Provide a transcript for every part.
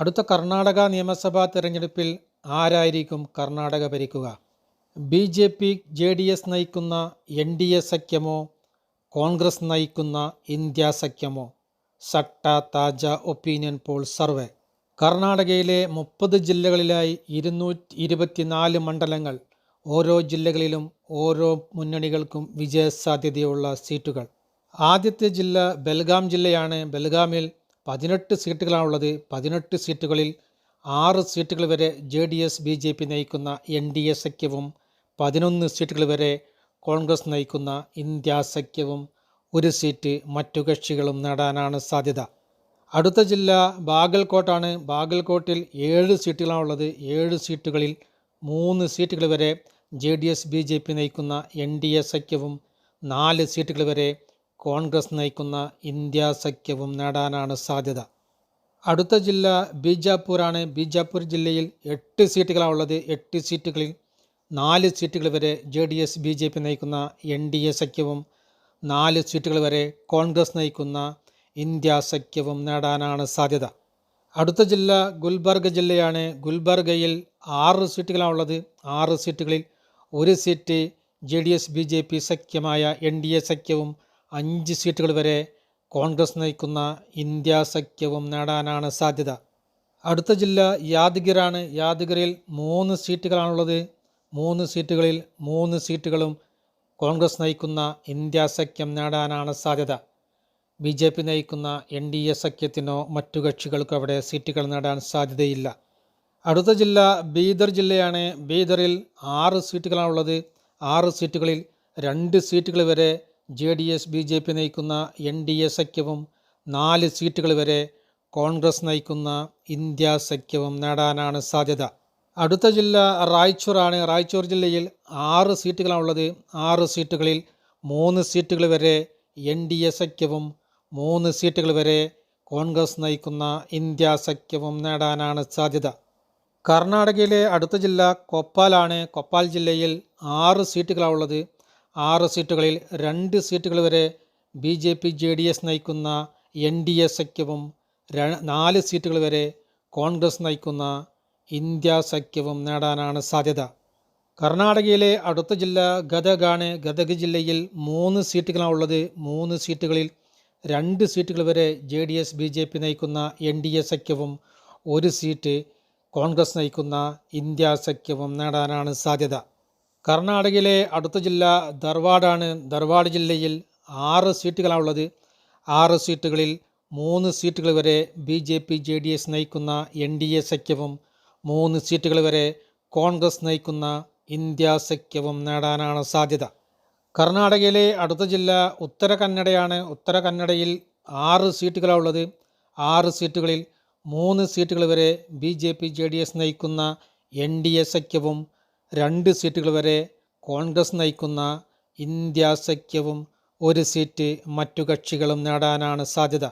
അടുത്ത കർണാടക നിയമസഭാ തെരഞ്ഞെടുപ്പിൽ ആരായിരിക്കും Karnataka ഭരിക്കുക? B J P J D S നയിക്കുന്ന എൻ ഡി എ സഖ്യമോ കോൺഗ്രസ് നയിക്കുന്ന ഇന്ത്യ സഖ്യമോ? സട്ട താജ ഒപ്പീനിയൻ പോൾ സർവേ. കർണാടകയിലെ മുപ്പത് ജില്ലകളിലായി ഇരുന്നൂറ്റി ഇരുപത്തിനാല് മണ്ഡലങ്ങൾ. ഓരോ ജില്ലകളിലും ഓരോ മുന്നണികൾക്കും വിജയസാധ്യതയുള്ള സീറ്റുകൾ. ആദ്യത്തെ ജില്ല ബൽഗാം ജില്ലയാണ്. ബൽഗാമിൽ പതിനെട്ട് സീറ്റുകളാണുള്ളത്. പതിനെട്ട് സീറ്റുകളിൽ ആറ് സീറ്റുകൾ വരെ J D S B J P നയിക്കുന്ന എൻ ഡി എ സഖ്യവും പതിനൊന്ന് സീറ്റുകൾ വരെ കോൺഗ്രസ് നയിക്കുന്ന ഇന്ത്യ സഖ്യവും ഒരു സീറ്റ് മറ്റു കക്ഷികളും നേടാനാണ് സാധ്യത. അടുത്ത ജില്ല ബാഗൽകോട്ടാണ്. ബാഗൽകോട്ടിൽ ഏഴ് സീറ്റുകളാണുള്ളത്. ഏഴ് സീറ്റുകളിൽ മൂന്ന് സീറ്റുകൾ വരെ J D S B J P നയിക്കുന്ന എൻ ഡി എ സഖ്യവും നാല് സീറ്റുകൾ വരെ കോൺഗ്രസ് നയിക്കുന്ന ഇന്ത്യ സഖ്യവും നേടാനാണ് സാധ്യത. അടുത്ത ജില്ല ബീജാപ്പൂരാണ് ബീജാപ്പൂർ ജില്ലയിൽ എട്ട് സീറ്റുകളാണുള്ളത് എട്ട് സീറ്റുകളിൽ നാല് സീറ്റുകൾ വരെ J D S B J P നയിക്കുന്ന എൻ ഡി എ സഖ്യവും നാല് സീറ്റുകൾ വരെ കോൺഗ്രസ് നയിക്കുന്ന ഇന്ത്യ സഖ്യവും നേടാനാണ് സാധ്യത. അടുത്ത ജില്ല ഗുൽബർഗ് ജില്ലയാണ്. ഗുൽബർഗയിൽ ആറ് സീറ്റുകളാണുള്ളത് ആറ് സീറ്റുകളിൽ ഒരു seat J D S B J P സഖ്യമായ N D A സഖ്യവും അഞ്ച് സീറ്റുകൾ വരെ കോൺഗ്രസ് നയിക്കുന്ന ഇന്ത്യ സഖ്യവും നേടാനാണ് സാധ്യത. അടുത്ത ജില്ല യാദഗിറാണ്. യാദഗിറിൽ മൂന്ന് സീറ്റുകളാണുള്ളത്. മൂന്ന് സീറ്റുകളിൽ മൂന്ന് സീറ്റുകളും കോൺഗ്രസ് നയിക്കുന്ന ഇന്ത്യ സഖ്യം നേടാനാണ് സാധ്യത. ബി ജെ പി നയിക്കുന്ന എൻ ഡി എ സഖ്യത്തിനോ മറ്റു കക്ഷികൾക്കോ അവിടെ സീറ്റുകൾ നേടാൻ സാധ്യതയില്ല. അടുത്ത ജില്ല ബീദർ ജില്ലയാണ്. ബീദറിൽ ആറ് സീറ്റുകളാണുള്ളത്. ആറ് സീറ്റുകളിൽ രണ്ട് സീറ്റുകൾ വരെ J D S B J P നയിക്കുന്ന എൻ ഡി എ സഖ്യവും നാല് സീറ്റുകൾ വരെ കോൺഗ്രസ് നയിക്കുന്ന ഇന്ത്യ സഖ്യവും നേടാനാണ് സാധ്യത. അടുത്ത ജില്ല റായ്ച്ചൂറാണ് റായ്ചൂർ ജില്ലയിൽ ആറ് സീറ്റുകളാണുള്ളത്. ആറ് സീറ്റുകളിൽ മൂന്ന് സീറ്റുകൾ വരെ എൻ ഡി എ സഖ്യവും മൂന്ന് സീറ്റുകൾ വരെ കോൺഗ്രസ് നയിക്കുന്ന ഇന്ത്യ സഖ്യവും നേടാനാണ് സാധ്യത. കർണാടകയിലെ അടുത്ത ജില്ല കൊപ്പാലാണ്. കൊപ്പാൽ ജില്ലയിൽ ആറ് സീറ്റുകളാണുള്ളത്. ആറ് സീറ്റുകളിൽ രണ്ട് സീറ്റുകൾ വരെ B J P J D S നയിക്കുന്ന എൻ ഡി എ സഖ്യവും നാല് സീറ്റുകൾ വരെ കോൺഗ്രസ് നയിക്കുന്ന ഇന്ത്യ സഖ്യവും നേടാനാണ് സാധ്യത. കർണാടകയിലെ അടുത്ത ജില്ല ഗതഗാണ് ഗതഗ് ജില്ലയിൽ മൂന്ന് സീറ്റുകളാണ് ഉള്ളത്. മൂന്ന് സീറ്റുകളിൽ രണ്ട് സീറ്റുകൾ വരെ J D S B J P നയിക്കുന്ന എൻ ഡി എ സഖ്യവും ഒരു സീറ്റ് കോൺഗ്രസ് നയിക്കുന്ന ഇന്ത്യ സഖ്യവും നേടാനാണ് സാധ്യത. കർണാടകയിലെ അടുത്ത ജില്ല ധർവാഡാണ്. ധർവാഡ് ജില്ലയിൽ ആറ് സീറ്റുകളാണുള്ളത്. ആറ് സീറ്റുകളിൽ മൂന്ന് സീറ്റുകൾ വരെ B J P J D S നയിക്കുന്ന എൻ ഡി എ സഖ്യവും മൂന്ന് സീറ്റുകൾ വരെ കോൺഗ്രസ് നയിക്കുന്ന ഇന്ത്യ സഖ്യവും നേടാനാണ് സാധ്യത. കർണാടകയിലെ അടുത്ത ജില്ല ഉത്തര കന്നഡയാണ്. ഉത്തര കന്നഡയിൽ ആറ് സീറ്റുകളാണുള്ളത്. ആറ് സീറ്റുകളിൽ മൂന്ന് സീറ്റുകൾ വരെ B J P J D S നയിക്കുന്ന എൻ ഡി എ സഖ്യവും രണ്ട് സീറ്റുകൾ വരെ കോൺഗ്രസ് നയിക്കുന്ന ഇന്ത്യ സഖ്യവും ഒരു സീറ്റ് മറ്റു കക്ഷികളും നേടാനാണ് സാധ്യത.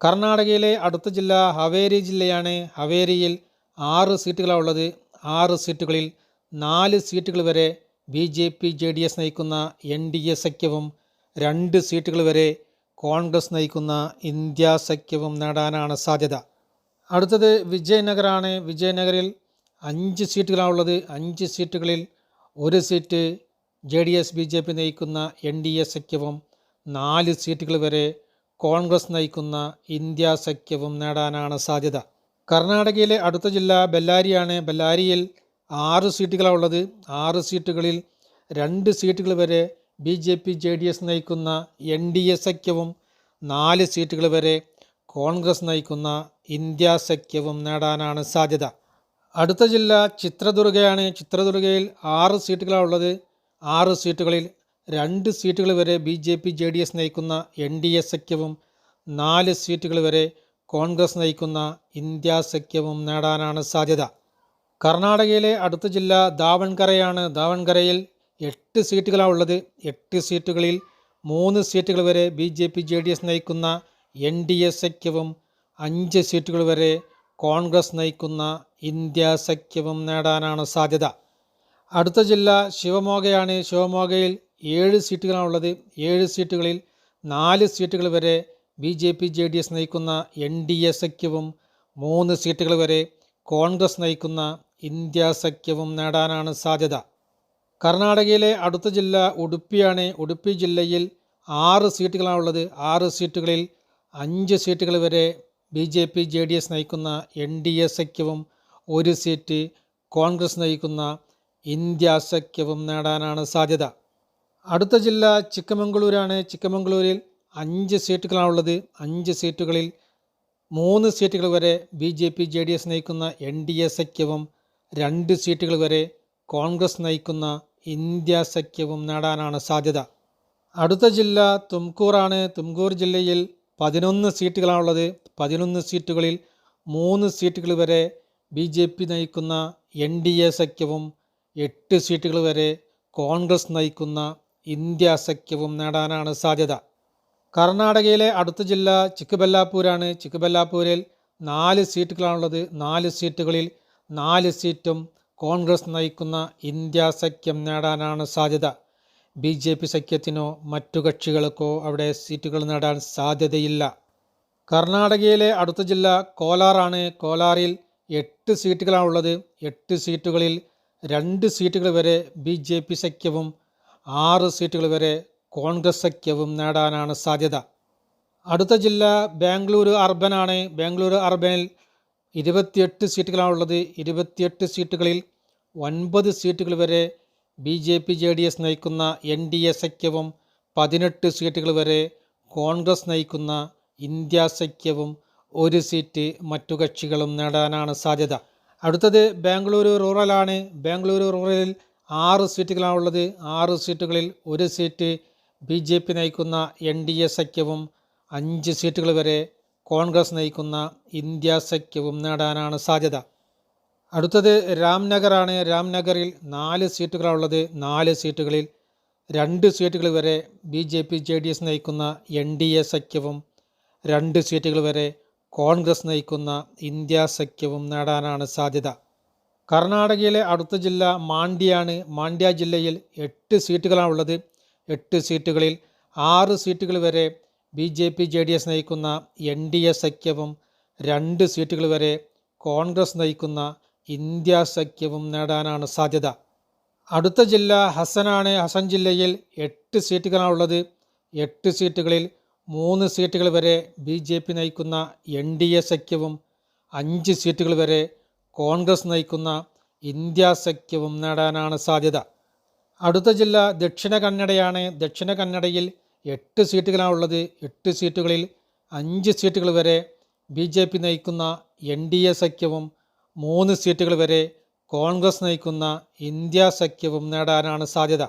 കർണാടകയിലെ അടുത്ത ജില്ല ഹവേരി ജില്ലയാണ്. ഹവേരിയിൽ ആറ് സീറ്റുകളാണുള്ളത് ആറ് സീറ്റുകളിൽ നാല് സീറ്റുകൾ വരെ B J P J D S നയിക്കുന്ന എൻ ഡി എ സഖ്യവും രണ്ട് സീറ്റുകൾ വരെ കോൺഗ്രസ് നയിക്കുന്ന ഇന്ത്യ സഖ്യവും നേടാനാണ് സാധ്യത. അടുത്തത് വിജയനഗറാണ്. വിജയനഗറിൽ അഞ്ച് സീറ്റുകളാണുള്ളത് അഞ്ച് സീറ്റുകളിൽ ഒരു seat J D S B J P നയിക്കുന്ന എൻ ഡി എ സഖ്യവും നാല് സീറ്റുകൾ വരെ കോൺഗ്രസ് നയിക്കുന്ന ഇന്ത്യ സഖ്യവും നേടാനാണ് സാധ്യത. കർണാടകയിലെ അടുത്ത ജില്ല ബെല്ലാരിയാണ്. ബെല്ലാരിയിൽ ആറ് സീറ്റുകളാണ് ഉള്ളത്. ആറ് സീറ്റുകളിൽ രണ്ട് സീറ്റുകൾ വരെ B J P J D S നയിക്കുന്ന എൻ ഡി എ സഖ്യവും നാല് സീറ്റുകൾ വരെ കോൺഗ്രസ് നയിക്കുന്ന ഇന്ത്യ സഖ്യവും നേടാനാണ് സാധ്യത. അടുത്ത ജില്ല ചിത്രദുർഗയാണ്. ചിത്രദുർഗയിൽ ആറ് സീറ്റുകളാണ് ഉള്ളത്. ആറ് സീറ്റുകളിൽ രണ്ട് സീറ്റുകൾ വരെ B J P J D S നയിക്കുന്ന എൻ ഡി എ സഖ്യവും നാല് സീറ്റുകൾ വരെ കോൺഗ്രസ് നയിക്കുന്ന ഇന്ത്യ സഖ്യവും നേടാനാണ് സാധ്യത. കർണാടകയിലെ അടുത്ത ജില്ല ദാവൺകരയാണ്. ദാവൺകരയിൽ എട്ട് സീറ്റുകളാണ് ഉള്ളത്. എട്ട് സീറ്റുകളിൽ മൂന്ന് സീറ്റുകൾ വരെ B J P J D S നയിക്കുന്ന എൻ ഡി എ സഖ്യവും അഞ്ച് സീറ്റുകൾ വരെ കോൺഗ്രസ് നയിക്കുന്ന ഇന്ത്യ സഖ്യവും നേടാനാണ് സാധ്യത. അടുത്ത ജില്ല ശിവമോഗയാണ്. ശിവമോഗയിൽ ഏഴ് സീറ്റുകളാണുള്ളത്. ഏഴ് സീറ്റുകളിൽ നാല് സീറ്റുകൾ വരെ B J P J D S നയിക്കുന്ന എൻ ഡി എ സഖ്യവും മൂന്ന് സീറ്റുകൾ വരെ കോൺഗ്രസ് നയിക്കുന്ന ഇന്ത്യ സഖ്യവും നേടാനാണ് സാധ്യത. കർണാടകയിലെ അടുത്ത ജില്ല ഉടുപ്പിയാണ് ഉടുപ്പി ജില്ലയിൽ ആറ് സീറ്റുകളാണുള്ളത്. ആറ് സീറ്റുകളിൽ അഞ്ച് സീറ്റുകൾ വരെ B J P J D S നയിക്കുന്ന എൻ ഡി എ സഖ്യവും ഒരു സീറ്റ് കോൺഗ്രസ് നയിക്കുന്ന ഇന്ത്യ സഖ്യവും നേടാനാണ് സാധ്യത. അടുത്ത ജില്ല ചിക്കമംഗളൂരാണ്. ചിക്കമംഗളൂരിൽ അഞ്ച് സീറ്റുകളാണുള്ളത്. അഞ്ച് സീറ്റുകളിൽ മൂന്ന് സീറ്റുകൾ വരെ B J P J D S നയിക്കുന്ന എൻ ഡി എ സഖ്യവും രണ്ട് സീറ്റുകൾ വരെ കോൺഗ്രസ് നയിക്കുന്ന ഇന്ത്യ സഖ്യവും നേടാനാണ് സാധ്യത. അടുത്ത ജില്ല തുംകൂറാണ്. തുംകൂർ ജില്ലയിൽ പതിനൊന്ന് സീറ്റുകളാണുള്ളത്. പതിനൊന്ന് സീറ്റുകളിൽ മൂന്ന് സീറ്റുകൾ വരെ ബി ജെ പി നയിക്കുന്ന എൻ ഡി എ സഖ്യവും എട്ട് സീറ്റുകൾ വരെ കോൺഗ്രസ് നയിക്കുന്ന ഇന്ത്യ സഖ്യവും നേടാനാണ് സാധ്യത. കർണാടകയിലെ അടുത്ത ജില്ല ചിക്കുബല്ലാപ്പൂരാണ്. ചിക്കുബല്ലാപ്പൂരിൽ നാല് സീറ്റുകളാണുള്ളത്. നാല് സീറ്റുകളിൽ നാല് സീറ്റും കോൺഗ്രസ് നയിക്കുന്ന ഇന്ത്യ സഖ്യം നേടാനാണ് സാധ്യത. ബി ജെ പി സഖ്യത്തിനോ മറ്റു കക്ഷികൾക്കോ അവിടെ സീറ്റുകൾ നേടാൻ സാധ്യതയില്ല. കർണാടകയിലെ അടുത്ത ജില്ല കോലാറാണ്. കോലാറിൽ എട്ട് സീറ്റുകളാണുള്ളത്. എട്ട് സീറ്റുകളിൽ രണ്ട് സീറ്റുകൾ വരെ ബി ജെ പി സഖ്യവും ആറ് സീറ്റുകൾ വരെ കോൺഗ്രസ് സഖ്യവും നേടാനാണ് സാധ്യത. അടുത്ത ജില്ല ബാംഗ്ലൂരു അർബനാണ്. ബാംഗ്ലൂരു അർബനിൽ ഇരുപത്തിയെട്ട് സീറ്റുകളാണുള്ളത്. ഇരുപത്തിയെട്ട് സീറ്റുകളിൽ ഒൻപത് സീറ്റുകൾ വരെ B J P J D S നയിക്കുന്ന എൻ ഡി എ സഖ്യവും പതിനെട്ട് സീറ്റുകൾ വരെ കോൺഗ്രസ് നയിക്കുന്ന ഇന്ത്യ സഖ്യവും ഒരു സീറ്റ് മറ്റു കക്ഷികളും നേടാനാണ് സാധ്യത. അടുത്തത് ബാംഗ്ലൂരു റൂറലാണ്. ബാംഗ്ലൂരു റൂറലിൽ ആറ് സീറ്റുകളാണുള്ളത്. ആറ് സീറ്റുകളിൽ ഒരു സീറ്റ് ബി ജെ പി നയിക്കുന്ന എൻ ഡി എ സഖ്യവും അഞ്ച് സീറ്റുകൾ വരെ കോൺഗ്രസ് നയിക്കുന്ന ഇന്ത്യ സഖ്യവും നേടാനാണ് സാധ്യത. അടുത്തത് രാംനഗറാണ്. രാംനഗറിൽ നാല് സീറ്റുകളാണുള്ളത്. നാല് സീറ്റുകളിൽ രണ്ട് സീറ്റുകൾ വരെ B J P J D S നയിക്കുന്ന എൻ ഡി എ സഖ്യവും രണ്ട് സീറ്റുകൾ വരെ കോൺഗ്രസ് നയിക്കുന്ന ഇന്ത്യ സഖ്യവും നേടാനാണ് സാധ്യത. കർണാടകയിലെ അടുത്ത ജില്ല മാണ്ഡ്യയാണ്. മാണ്ഡ്യ ജില്ലയിൽ എട്ട് സീറ്റുകളാണുള്ളത്. എട്ട് സീറ്റുകളിൽ ആറ് സീറ്റുകൾ വരെ B J P J D S നയിക്കുന്ന എൻ ഡി എ സഖ്യവും രണ്ട് സീറ്റുകൾ വരെ കോൺഗ്രസ് നയിക്കുന്ന ഇന്ത്യ സഖ്യവും നേടാനാണ് സാധ്യത. അടുത്ത ജില്ല ഹസനാണ് ഹസൻ ജില്ലയിൽ എട്ട് സീറ്റുകളാണുള്ളത് എട്ട് സീറ്റുകളിൽ മൂന്ന് സീറ്റുകൾ വരെ ബി ജെ പി നയിക്കുന്ന എൻ ഡി എ സഖ്യവും അഞ്ച് സീറ്റുകൾ വരെ കോൺഗ്രസ് നയിക്കുന്ന ഇന്ത്യ സഖ്യവും നേടാനാണ് സാധ്യത. അടുത്ത ജില്ല ദക്ഷിണ കന്നഡയാണ്. ദക്ഷിണ കന്നഡയിൽ എട്ട് സീറ്റുകളാണുള്ളത് എട്ട് സീറ്റുകളിൽ അഞ്ച് സീറ്റുകൾ വരെ ബി ജെ പി നയിക്കുന്ന എൻ ഡി എ സഖ്യവും മൂന്ന് സീറ്റുകൾ വരെ കോൺഗ്രസ് നയിക്കുന്ന ഇന്ത്യ സഖ്യവും നേടാനാണ് സാധ്യത.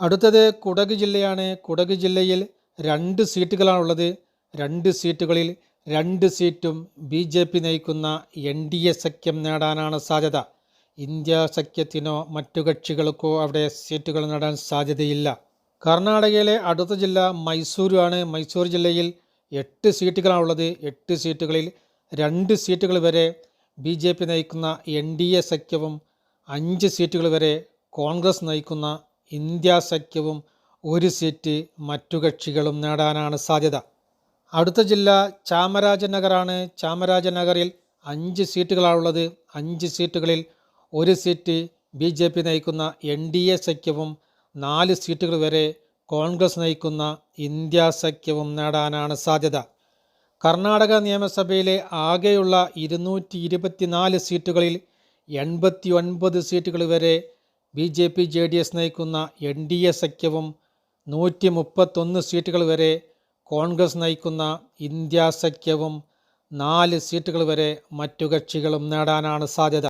അടുത്തത് കുടക് ജില്ലയാണ്. കുടക് ജില്ലയിൽ രണ്ട് സീറ്റുകളാണുള്ളത്. രണ്ട് സീറ്റുകളിൽ രണ്ട് സീറ്റും ബി ജെ പി നയിക്കുന്ന എൻ ഡി എ സഖ്യം നേടാനാണ് സാധ്യത. ഇന്ത്യ സഖ്യത്തിനോ മറ്റു കക്ഷികൾക്കോ അവിടെ സീറ്റുകൾ നേടാൻ സാധ്യതയില്ല. കർണാടകയിലെ അടുത്ത ജില്ല മൈസൂരു ആണ് മൈസൂർ ജില്ലയിൽ എട്ട് സീറ്റുകളാണുള്ളത്. എട്ട് സീറ്റുകളിൽ രണ്ട് സീറ്റുകൾ വരെ ബി ജെ പി നയിക്കുന്ന എൻ ഡി എ സഖ്യവും അഞ്ച് സീറ്റുകൾ വരെ കോൺഗ്രസ് നയിക്കുന്ന ഇന്ത്യ സഖ്യവും ഒരു സീറ്റ് മറ്റു കക്ഷികളും നേടാനാണ് സാധ്യത. അടുത്ത ജില്ല ചാമരാജനഗറാണ് ചാമരാജനഗറിൽ അഞ്ച് സീറ്റുകളാണുള്ളത് അഞ്ച് സീറ്റുകളിൽ ഒരു സീറ്റ് ബി ജെ പി നയിക്കുന്ന എൻ ഡി എ സഖ്യവും നാല് സീറ്റുകൾ വരെ കോൺഗ്രസ് നയിക്കുന്ന ഇന്ത്യ സഖ്യവും നേടാനാണ് സാധ്യത. കർണാടക നിയമസഭയിലെ ആകെയുള്ള ഇരുന്നൂറ്റി ഇരുപത്തിനാല് സീറ്റുകളിൽ എൺപത്തി ഒൻപത് സീറ്റുകൾ വരെ B J P J D S നയിക്കുന്ന എൻ ഡി എ സഖ്യവും നൂറ്റി മുപ്പത്തൊന്ന് സീറ്റുകൾ വരെ കോൺഗ്രസ് നയിക്കുന്ന ഇന്ത്യ സഖ്യവും നാല് സീറ്റുകൾ വരെ മറ്റു കക്ഷികളും നേടാനാണ് സാധ്യത.